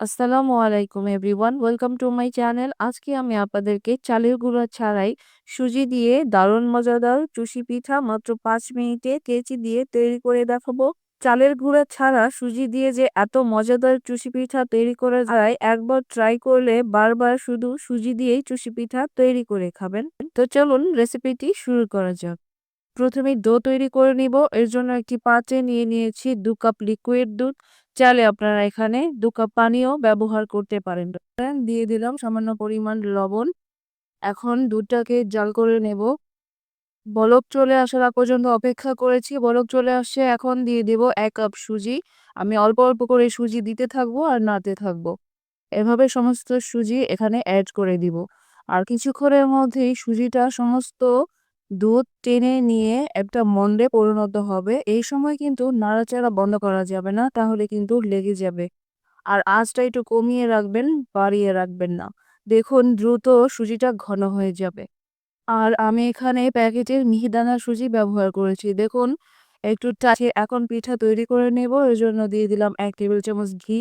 আসসালামু আলাইকুম everyone, welcome to my channel. আজকে আমি আপনাদেরকে চালের গুঁড়া ছাড়াই সুজি দিয়ে দারুণ মজাদার চুষি পিঠা মাত্র পাঁচ মিনিটে কেচি দিয়ে তৈরি করে দেখাবো। চালের গুঁড়া ছাড়া সুজি দিয়ে যে এত মজাদার চুষি পিঠা তৈরি করা যায়, একবার ট্রাই করলে বারবার শুধু সুজি দিয়েই চুষি পিঠা তৈরি করে খাবেন। তো চলুন রেসিপিটি শুরু করা যাক। প্রথমে ডো তৈরি করে নিব। এর জন্য একটি পাত্রে নিয়ে নিয়েছি দু কাপ লিকুইড দুধ। চালে আপনারা এখানে দু কাপ পানিও ব্যবহার করতে পারেন। দিয়ে দিলাম সামান্য পরিমাণ লবণ। এখন দুধটাকে জাল করে নেব। বলক চলে আসার পর্যন্ত অপেক্ষা করেছি। বলক চলে আসছে, এখন দিয়ে দেব এক কাপ সুজি। আমি অল্প অল্প করে সুজি দিতে থাকব আর নাতে থাকব। এভাবে সমস্ত সুজি এখানে অ্যাড করে দিব। আর কিছুক্ষণের মধ্যেই সুজিটা সমস্ত দুধ টেনে নিয়ে একটা মন্ডে পরিণত হবে, এই সময় কিন্তু নাড়াচাড়া বন্ধ করা যাবে না, তাহলে কিন্তু লেগে যাবে। আর আঁচটা একটু কমিয়ে রাখবেন, বাড়িয়ে রাখবেন না। দেখুন, দ্রুত সুজিটা ঘন হয়ে যাবে। আর আমি এখানে প্যাকেটের মিহিদানা সুজি ব্যবহার করেছি। দেখুন, একটু টাচে এখন পিঠা তৈরি করে নেব, এর জন্য দিয়ে দিলাম এক টেবিল চামচ ঘি।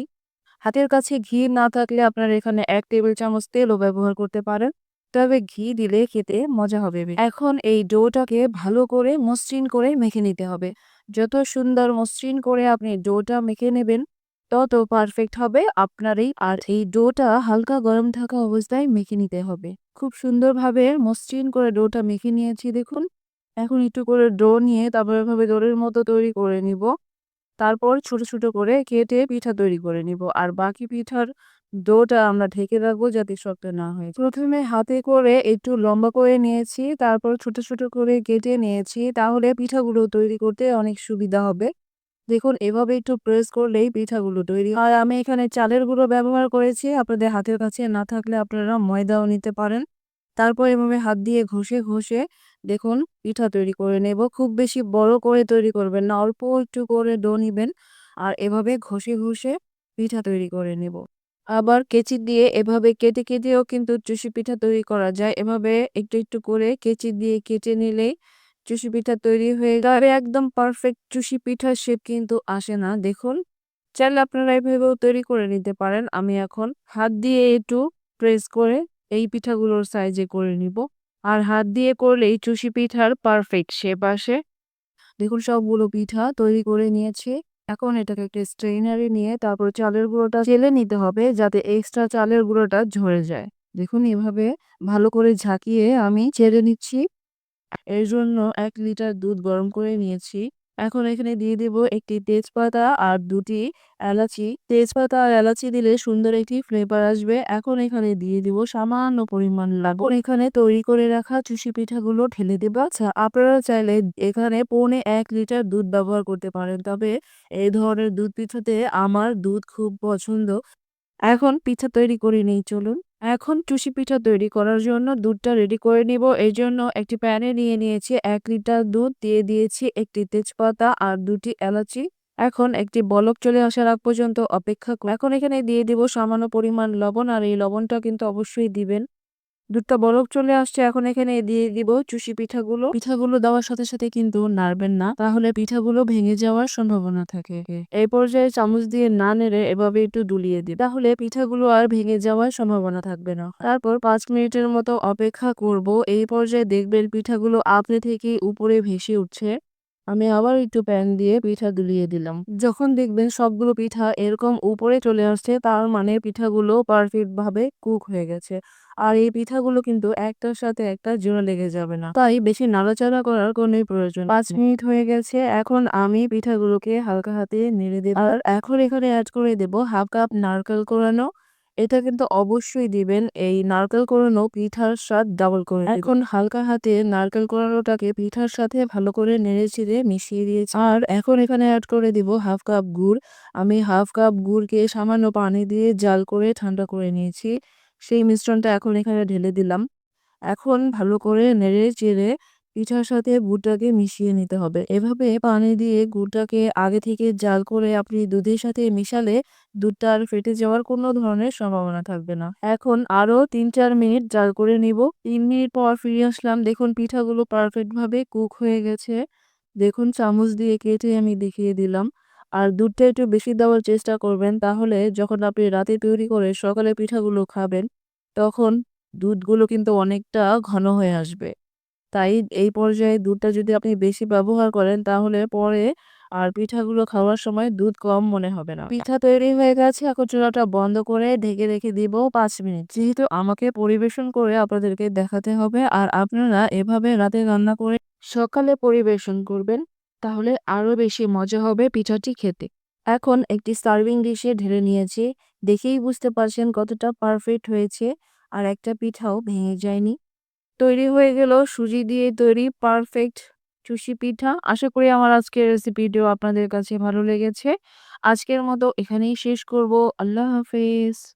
হাতের কাছে ঘি না থাকলে আপনারা এখানে এক টেবিল চামচ তেলও ব্যবহার করতে পারেন। তবে ঘি দিলে খেতে মজা হবে এখন এই ডোটাকে ভালো করে মসৃণ করে মেখে নিতে হবে। যত সুন্দর মসৃণ করে আপনি ডোটা মেখে নেবেন, তত পারফেক্ট হবে আপনারই আর এই ডোটা হালকা গরম থাকা অবস্থায় মেখে নিতে হবে। খুব সুন্দরভাবে মসৃণ করে ডোটা মেখে নিয়েছি দেখুন। এখন একটু করে ডো নিয়ে তারপর এভাবে ডোরের মতো তৈরি করে নিব। তারপর ছোট ছোট করে কেটে পিঠা তৈরি করে নিব। আর বাকি পিঠার ডোটা আমরা ঢেকে রাখব যাতে শক্ত না হয় প্রথমে হাতে করে একটু লম্বা করে নিয়েছি, তারপর ছোট ছোট করে কেটে নিয়েছি, তাহলে পিঠাগুলো তৈরি করতে অনেক সুবিধা হবে। দেখুন, এভাবে একটু প্রেস করলেই পিঠাগুলো তৈরি আর আমি এখানে চালের গুঁড়ো ব্যবহার করেছি, আপনাদের হাতের কাছে না থাকলে আপনারা ময়দাও নিতে পারেন। তারপর এভাবে হাত দিয়ে ঘষে ঘষে দেখুন, পিঠা তৈরি করে নেব। খুব বেশি বড় করে তৈরি করবেন না, অল্প একটু করে ডো নিবেন। আর এভাবে ঘষে ঘষে পিঠা তৈরি করে নেব। আবার কেচি দিয়ে এভাবে কেটে, কেটেও কিন্তু চুষি পিঠা তৈরি করা যায়। এভাবে একটু একটু করে কেচি দিয়ে কেটে নিলেই চুষি পিঠা তৈরি হয়ে যাবে একদম পারফেক্ট চুষি পিঠার শেপ কিন্তু আসে না। দেখুন, চাইলে আপনারা এভাবেও তৈরি করে নিতে পারেন। আমি এখন হাত দিয়ে একটু প্রেস করে এই পিঠাগুলোর সাইজে করে নিব। আর হাত দিয়ে করলে এই চুষি পিঠার পারফেক্ট শেপ আসে। দেখুন, সবগুলো পিঠা তৈরি করে নিয়েছি। এখন এটাকে একটা স্ট্রেইনারে নিয়ে তারপর চালের গুঁড়োটা চেলে নিতে হবে যাতে এক্সট্রা চালের গুঁড়োটা ঝরে যায়। দেখুন, এভাবে ভালো করে ঝাঁকিয়ে আমি ছেড়ে নিচ্ছি। এর জন্য এক লিটার দুধ গরম করে নিয়েছি। এখন এখানে দিয়ে দেব একটি তেজপাতা আর দুটি এলাচি। তেজপাতা আর এলাচি দিলে সুন্দর একটি ফ্লেভার আসবে। এখন এখানে দিয়ে দিব সামান্য পরিমাণ লাগবে এখানে তৈরি করে রাখা চুষি পিঠাগুলো ঢেলে দেবো। আচ্ছা আপনারা চাইলে এখানে পৌনে এক লিটার দুধ ব্যবহার করতে পারেন। তবে এই ধরনের দুধ পিঠাতে আমার দুধ খুব পছন্দ। এখন পিঠা তৈরি করে নেই, চলুন। এখন টুসি পিঠা তৈরি করার জন্য দুধটা রেডি করে নিব। এই জন্য একটি প্যানে নিয়ে নিয়েছি এক লিটার দুধ, দিয়ে দিয়েছি একটি তেজপাতা আর দুটি এলাচি। এখন একটি বলক চলে আসার আগ পর্যন্ত অপেক্ষা এখন এখানে দিয়ে দিব সামান্য পরিমাণ লবণ, আর এই লবণটা কিন্তু অবশ্যই দিবেন। দুধটা বরফ চলে আসছে এখন এখানে দিয়ে দিব চুষি পিঠাগুলো। পিঠাগুলো দেওয়ার সাথে সাথে কিন্তু নাড়বেন না তাহলে পিঠাগুলো ভেঙে যাওয়ার সম্ভাবনা থাকে। এই পর্যায়ে চামচ দিয়ে না নেড়ে এভাবে একটু দুলিয়ে দিই তাহলে পিঠাগুলো আর ভেঙে যাওয়ার সম্ভাবনা থাকবে না। তারপর পাঁচ মিনিটের মতো অপেক্ষা করব। এই পর্যায়ে দেখবেন পিঠাগুলো আপনি থেকে উপরে ভেসে উঠছে। আমি আবার একটু প্যান দিয়ে পিঠা দুলিয়ে দিলাম। যখন দেখবেন সবগুলো পিঠা এরকম উপরে চলে আসছে, তার মানে পিঠাগুলো পারফেক্ট ভাবে কুক হয়ে গেছে। আর এই পিঠাগুলো কিন্তু একটার সাথে একটা জোড়া লেগে যাবে না। তাই বেশি নাড়াচাড়া করার কোনো প্রয়োজন পাঁচ মিনিট হয়ে গেছে, এখন আমি পিঠাগুলোকে হালকা হাতে নেড়ে দেব। আর এখন এখানে অ্যাড করে দেব হাফ কাপ নারকেল কোরানো এটা কিন্তু অবশ্যই দিবেন। এই নারকেল কোরানো পিঠার স্বাদ ডাবল করে এখন হালকা হাতে নারকেল কোরানোটাকে পিঠার সাথে ভালো করে নেড়ে চিড়ে মিশিয়ে দিয়েছি। আর এখন এখানে অ্যাড করে দিব হাফ কাপ গুড়। আমি হাফ কাপ গুড়কে সামান্য পানি দিয়ে জাল করে ঠান্ডা করে নিয়েছি। সেই মিশ্রণটা এখন এখানে ঢেলে দিলাম। এখন ভালো করে নেড়ে চেড়ে পিঠার সাথে গুড়টাকে মিশিয়ে নিতে হবে। এভাবে পানি দিয়ে গুড়টাকে আগে থেকে জাল করে আপনি দুধের সাথে মিশালে দুধটা আর ফেটে যাওয়ার কোনো ধরনের সম্ভাবনা থাকবে না। এখন আরও তিন চার মিনিট জাল করে নিব। তিন মিনিট পর ফিরে আসলাম। দেখুন পিঠাগুলো পারফেক্টভাবে কুক হয়ে গেছে। দেখুন চামচ দিয়ে কেটে আমি দেখিয়ে দিলাম। আর দুধটা একটু বেশি দেওয়ার চেষ্টা করবেন, তাহলে যখন আপনি রাতে তৈরি করে সকালে পিঠাগুলো খাবেন, তখন দুধগুলো কিন্তু অনেকটা ঘন হয়ে আসবে। তাই এই পর্যায়ে দুধটা যদি আপনি বেশি ব্যবহার করেন, তাহলে পরে আর পিঠাগুলো খাওয়ার সময় দুধ কম মনে হবে না। পিঠা তৈরি হয়ে গেছে, এখন চুলাটা বন্ধ করে ঢেকে রেখে দিব পাঁচ মিনিট। যেহেতু আমাকে পরিবেশন করে আপনাদেরকে দেখাতে হবে, আর আপনারা এভাবে রাতে রান্না করে সকালে পরিবেশন করবেন, তাহলে আরও বেশি মজা হবে পিঠাটি খেতে। এখন একটি সার্ভিং ডিশে ঢেলে নিয়েছি। দেখেই বুঝতে পারছেন কতটা পারফেক্ট হয়েছে, আর একটা পিঠাও ভেঙে যায়নি। তৈরি হয়ে গেল সুজি দিয়ে তৈরি পারফেক্ট চুষি পিঠা। আশা করি আমার আজকের রেসিপিটিও আপনাদের কাছে ভালো লেগেছে। আজকের মতো এখানেই শেষ করব। আল্লাহ হাফেজ।